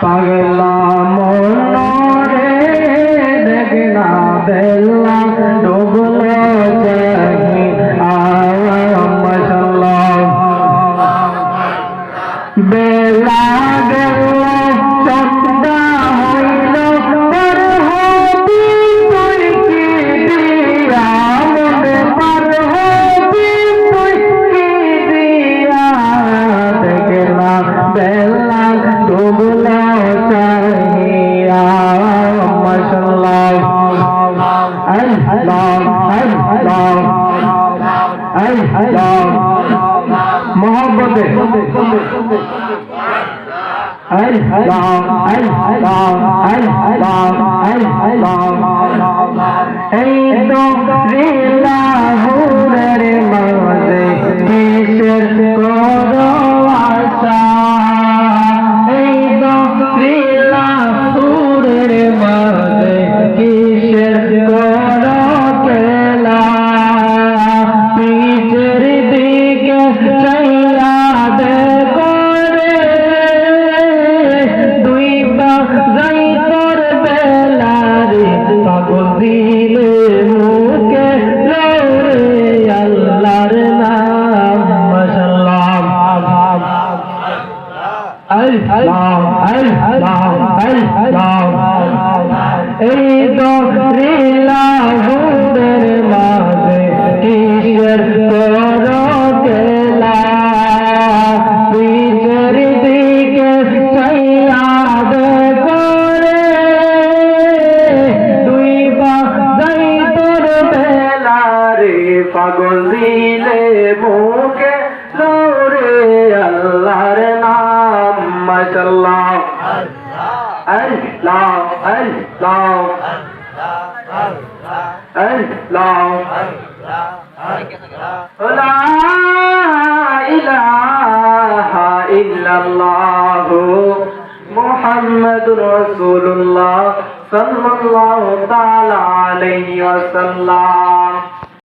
পাগলা মনরে দেখনা বেলা ডুবলো চাহি আওয়া মশাল্লাহ বেলা মোহব্বতে এই তো রিলাহুরের মাঝে কিসের করো আশা এই তো রিলাহুরের মাঝে কিসের এই দরিলা মাঝে কিসের করো দিকে চাইয়া দেখো দুই বাজাই তোর বেলা রে পাগল দিলে মুখে الله الله الله الله لا إله إلا الله محمد رسول الله صلى الله تعالى عليه وسلم